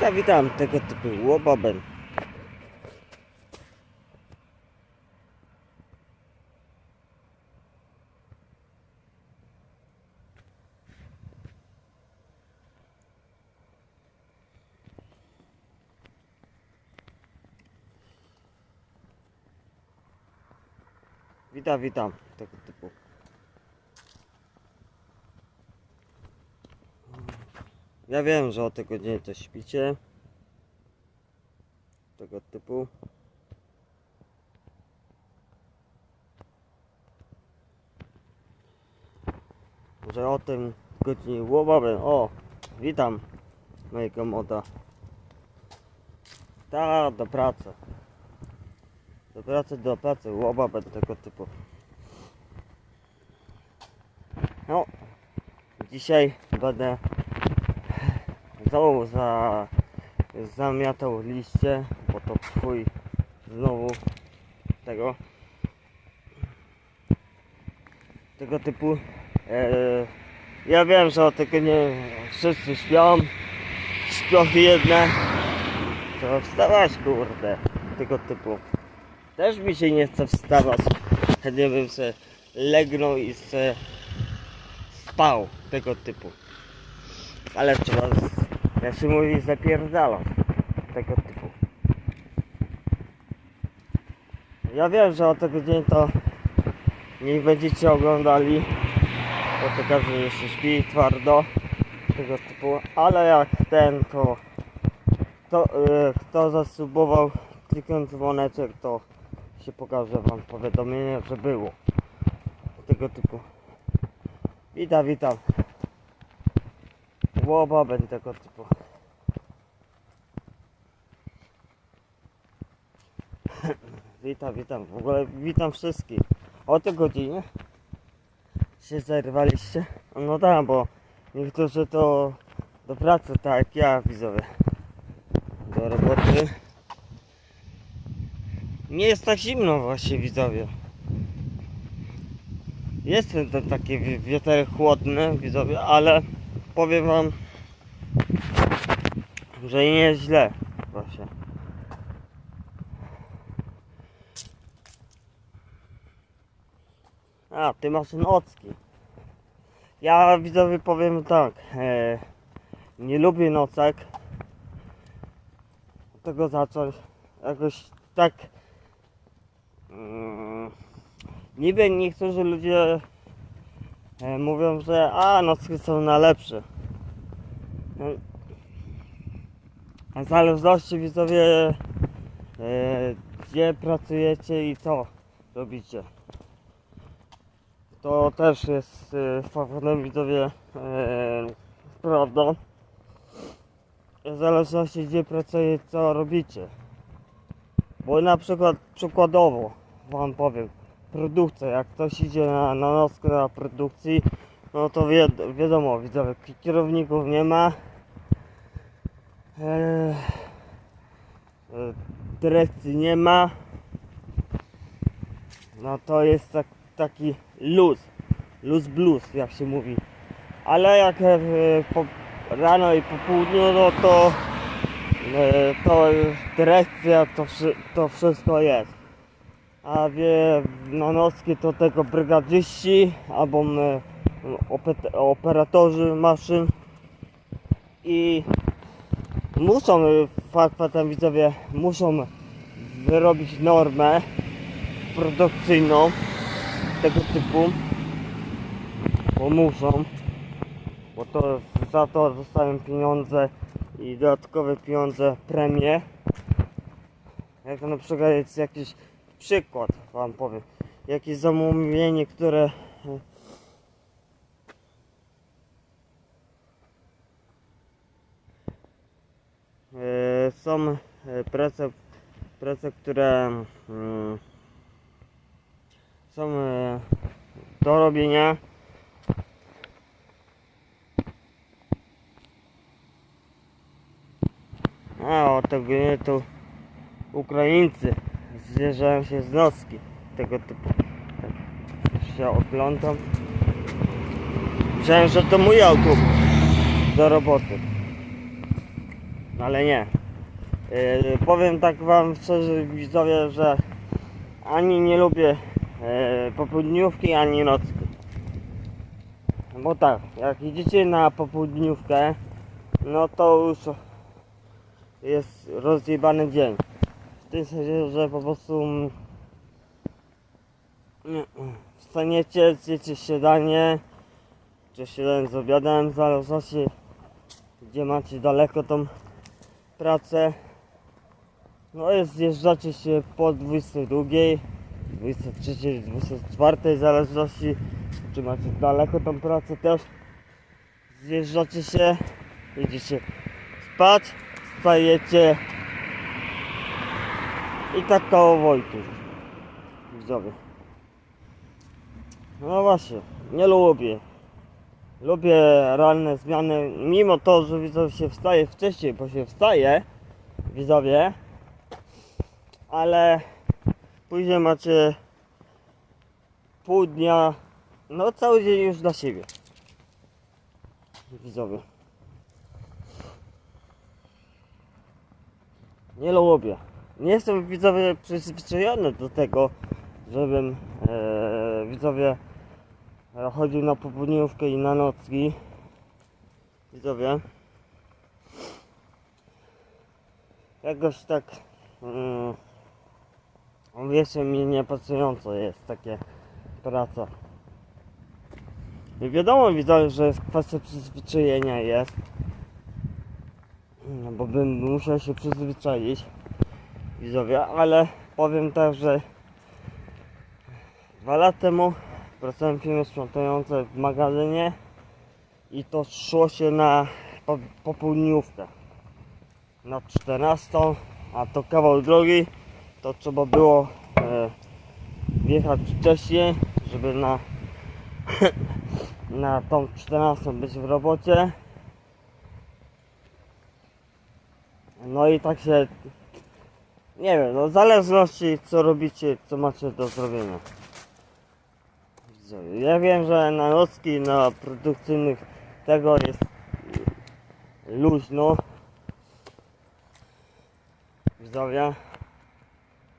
Witam, witam, tego typu łobobem. Witam, witam, tego typu. Ja wiem, że o tego dnia to śpicie. Tego typu. Że o tym godzinie łobabem. O, witam mojego moda. Tak, do pracy. Do pracy, do pracy, łobabem tego typu. No, dzisiaj będę znowu za, zamiatał liście, bo to twój znowu tego tego typu e, ja wiem, że o tego nie wszyscy śpią śpią jedne to wstawać kurde tego typu. Też mi się nie chce wstawać chętnie bym se legnął i se spał tego typu. Ale trzeba, jak się mówi, zapierdalać tego typu. Ja wiem, że o tego dzień to nie będziecie oglądali, bo to każdy jeszcze śpi twardo tego typu, ale jak ten to, to y, kto zasubował kliknąc dzwoneczek to się pokaże wam powiadomienie, że było tego typu. Witam, witam. Łoba będę tego typu. witam, witam. W ogóle witam wszystkich. O tej godzinie się zerwaliście? No tak, bo niektórzy to do pracy, tak jak ja widzowie. Do roboty. Nie jest tak zimno właśnie widzowie. Jest ten taki wi- wieter chłodny widzowie, ale powiem wam, że nie jest źle właśnie. A, ty masz nocki. Ja widzowie powiem tak, e, nie lubię nocek. Tego zacząć jakoś tak mm, niby niektórzy ludzie e, mówią, że a nocki są najlepsze. No, w zależności widzowie e, gdzie pracujecie i co robicie. To też jest e, faworytem widzowie e, prawdą. W zależności gdzie pracujecie, co robicie. Bo na przykład przykładowo wam powiem, produkcja, jak ktoś idzie na, na nockę na produkcji, no to wi wiadomo, widzowie, ki- kierowników nie ma. Eee, e, dyrekcji nie ma. No to jest tak, taki luz, luz blues jak się mówi. Ale jak e, po, rano i po południu, no to e, to dyrekcja, to, to wszystko jest. A wie, na nocki to tego brygadyści albo opet- operatorzy maszyn i muszą, faktem widzowie, muszą wyrobić normę produkcyjną tego typu, bo muszą, bo to za to dostają pieniądze i dodatkowe pieniądze, premie. Jak na przykład jest jakiś przykład wam powiem, jakieś zamówienie, które E, są e, prace, prace które mm, są e, do robienia. A o tego nie to Ukraińcy zjeżdżają się z nocki tego typu. Tak się oglądam. Myślałem, że to mój autobus do roboty. ale nie. Yy, powiem tak wam szczerze widzowie, że ani nie lubię yy, popołudniówki, ani nocki. Bo tak, jak idziecie na popołudniówkę, no to już jest rozjebany dzień. W tym sensie, że po prostu mm, nie, wstaniecie, zjecie śniadanie, czy śniadanie z obiadem, w zależności gdzie macie daleko tą pracę. No i zjeżdżacie się po 22, 23, 24, w zależności czy macie daleko tą pracę też. Zjeżdżacie się, idziecie spać, wstajecie i tak koło Wojtuś. Widzowie. No właśnie, nie lubię. Lubię realne zmiany, mimo to, że widzowie się wstaje wcześniej, bo się wstaje, widzowie, ale później macie pół dnia, no cały dzień już dla siebie. Widzowie. Nie lubię. Nie jestem widzowie przyzwyczajony do tego, żebym e, widzowie e, chodził na popołudniówkę i na nocki. Widzowie. Jakoś tak mm, wiecie mi niepasująco jest takie praca. I wiadomo widzowie, że kwestia przyzwyczajenia jest. No bo bym musiał się przyzwyczaić widzowie, ale powiem tak, że dwa lata temu pracowałem w firmie sprzątającej w magazynie i to szło się na po, popołudniówkę na 14, a to kawał drogi to trzeba było e, wjechać wcześniej, żeby na na tą 14 być w robocie. No i tak się nie wiem, no w zależności co robicie, co macie do zrobienia. Ja wiem, że na nocki, na produkcyjnych tego jest luźno. Widzowie,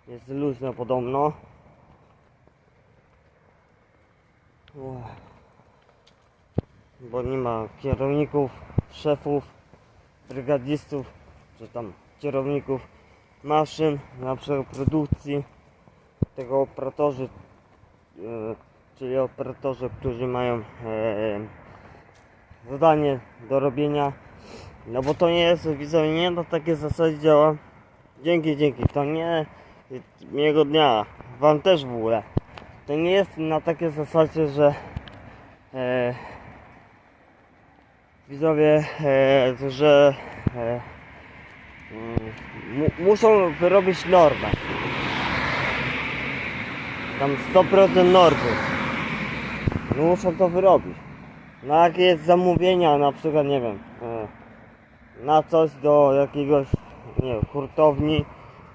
jest luźno podobno. Bo nie ma kierowników, szefów, brygadistów, czy tam kierowników maszyn, na przykład produkcji, tego operatorzy, e, czyli operatorzy, którzy mają e, zadanie do robienia, no bo to nie jest, widzę, nie na takie zasadzie działa. Dzięki, dzięki, to nie miłego dnia, wam też w ogóle. To nie jest na takie zasadzie, że e, widzowie, że muszą wyrobić normę. Tam 100% normy. No muszą to wyrobić. No jak jest zamówienia, na przykład, nie wiem, e, na coś do jakiegoś, nie wiem, hurtowni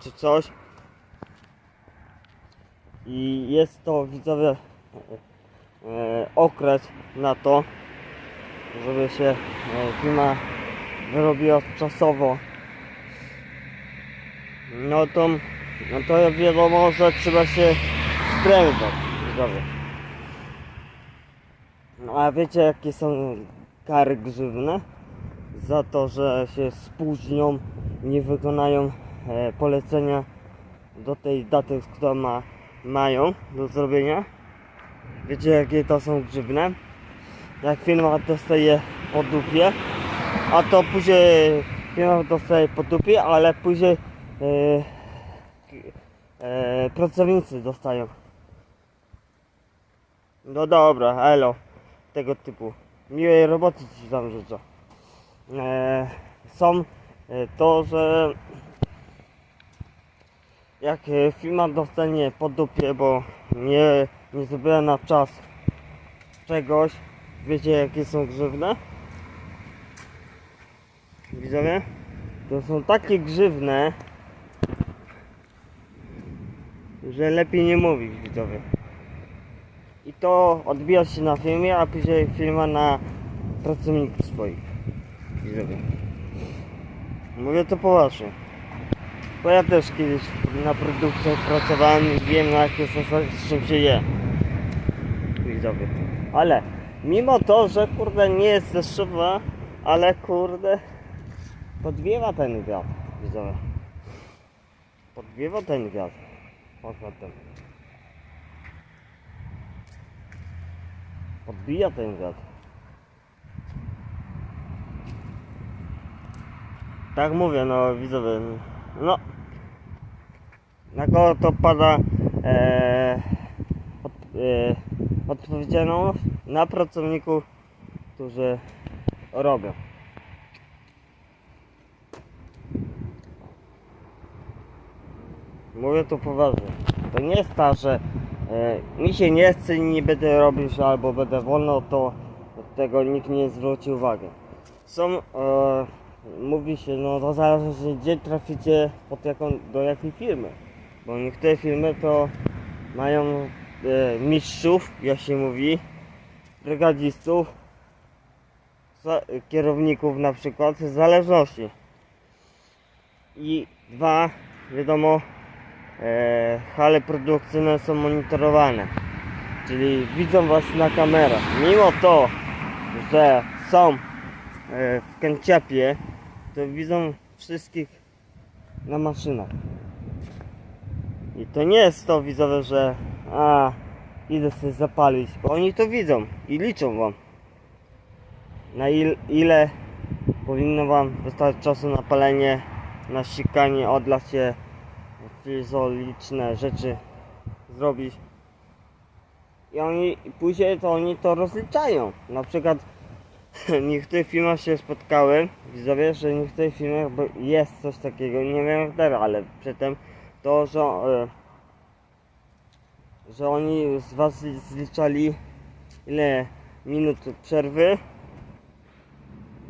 czy coś. I jest to, widzowie, e, okres na to, żeby się e, firma wyrobiła czasowo no to, no to wiadomo, że trzeba się sprężać, widzowie. No a wiecie jakie są kary grzywne? Za to, że się spóźnią, nie wykonają e, polecenia do tej daty, którą ma, mają do zrobienia. Wiecie jakie to są grzywne? Jak firma dostaje po dupie, a to później firma dostaje po dupie, ale później pracownicy dostają. No dobra, elo, tego typu. Miłej roboty ci tam życzę. E, są e, to, że jak e, firma dostanie po dupie, bo nie, nie zrobiła na czas czegoś, wiecie jakie są grzywne? Widzowie? To są takie grzywne, że lepiej nie mówić widzowie. I to odbija się na filmie, a później firma na pracowników swoich. Widzowie. Mówię to poważnie. Bo ja też kiedyś na produkcjach pracowałem i wiem na jakie zasady z czym się je. Widzowie. Ale mimo to, że kurde nie jest deszczowa, ale kurde podwiewa ten wiatr. Widzowie. Podwiewa ten wiatr. Ten. Podbija ten wiatr. Tak mówię, no widzowie, no na kogo to pada e, od, e, odpowiedzialność na pracowników, którzy robią. Mówię to poważnie. To nie jest tak, że e, mi się nie chce i nie będę robić albo będę wolno, to tego nikt nie zwróci uwagi. Są, e, mówi się, no to zależy gdzie traficie pod jaką, do jakiej firmy. Bo niektóre firmy to mają e, mistrzów, jak się mówi, brygadzistów, kierowników na przykład, w zależności. I dwa, wiadomo, e, hale produkcyjne są monitorowane, czyli widzą Was na kamerach. Mimo to, że są e, w kanciapie, to widzą wszystkich na maszynach. I to nie jest to widzowie, że a idę sobie zapalić, bo oni to widzą i liczą Wam. Na il, ile powinno Wam wystarczyć czasu na palenie, na sikanie, odlać się, fizoliczne rzeczy zrobić. I oni później to oni to rozliczają. Na przykład w niektórych filmach się spotkałem, widzowie, że w niektórych filmach jest coś takiego, nie wiem jak teraz, ale przedtem to, że, e, że oni z was zliczali ile minut przerwy.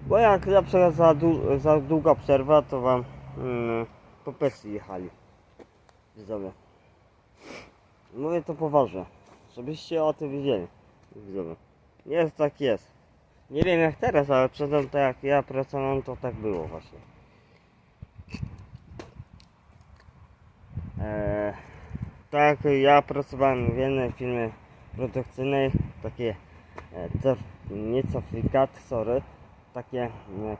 Bo jak na przykład za, dłu- za długa przerwa, to wam mm, po pensji jechali. Widzowie. Mówię to poważnie, żebyście o tym wiedzieli. Widzowie. Jest tak jest. Nie wiem jak teraz, ale przedtem tak jak ja pracowałem, to tak było właśnie. Eee, tak, ja pracowałem w jednej firmie produkcyjnej, takie e, cerf, nie certyfikaty, sorry, takie e,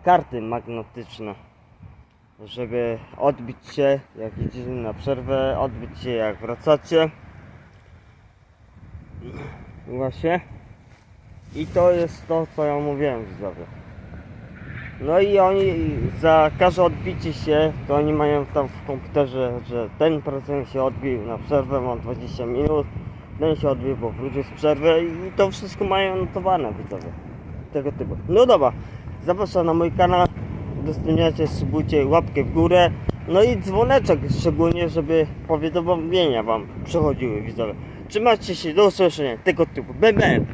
karty magnetyczne, żeby odbić się jak idziecie na przerwę, odbić się jak wracacie. Właśnie. I to jest to, co ja mówiłem widzowie. No i oni za każde odbicie się, to oni mają tam w komputerze, że ten pracownik się odbił na przerwę, ma 20 minut, ten się odbił, bo wrócił z przerwy i to wszystko mają notowane widzowie. Tego typu. No dobra, zapraszam na mój kanał, udostępniacie, subujcie łapkę w górę, no i dzwoneczek szczególnie, żeby powiadomienia wam przechodziły widzowie. Trzymajcie się, do usłyszenia, tego typu. Bam.